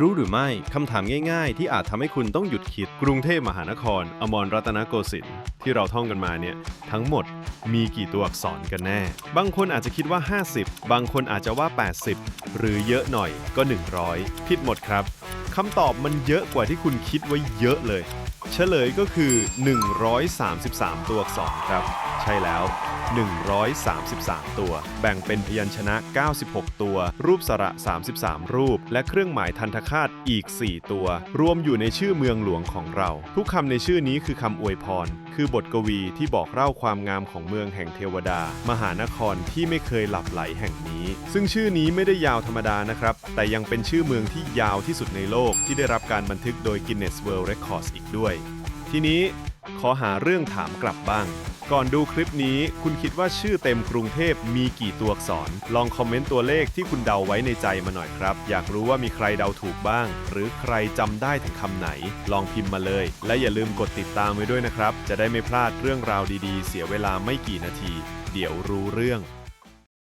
รู้หรือไม่คำถามง่ายๆ ที่อาจทำให้คุณต้องหยุดคิดกรุงเทพมหานคร อมรรัตนโกสินทร์ที่เราท่องกันมาเนี่ย ทั้งหมดมีกี่ตัวอักษรกันแน่ บางคนอาจจะคิดว่า 50 บางคนอาจจะว่า 80 หรือเยอะหน่อยก็ 100 ผิดหมดครับคำตอบมันเยอะกว่าที่คุณคิดไว้เยอะเลย เฉลยก็คือ 133 ตัวอักษรครับ ช่แล้ว 133 ตัว แบ่งเป็นพยัญชนะ 96 ตัว รูปสระ 33 รูป และเครื่องหมายทันทคาตอีก 4 ตัว รวมอยู่ในชื่อเมืองหลวงของเรา ทุกคำในชื่อนี้คือคำอวยพร คือบทกวีที่บอกเล่าความงามของเมืองแห่งเทวดา มหานครที่ไม่เคยหลับไหลแห่งนี้ ซึ่งชื่อนี้ไม่ได้ยาวธรรมดานะครับ แต่ยังเป็นชื่อเมืองที่ยาวที่สุดในโลกที่ได้รับการบันทึกโดย Guinness World Records อีกด้วย ทีนี้ ขอหาเรื่องถามกลับบ้าง ก่อนดูคลิปนี้ คุณคิดว่าชื่อเต็มกรุงเทพมีกี่ตัวอักษร ลองคอมเมนต์ตัวเลขที่คุณเดาไว้ในใจมาหน่อยครับ อยากรู้ว่ามีใครเดาถูกบ้าง หรือใครจำได้ถึงคำไหน ลองพิมพ์มาเลย และอย่าลืมกดติดตามไว้ด้วยนะครับ จะได้ไม่พลาดเรื่องราวดีๆ เสียเวลาไม่กี่นาที เดี๋ยวรู้เรื่อง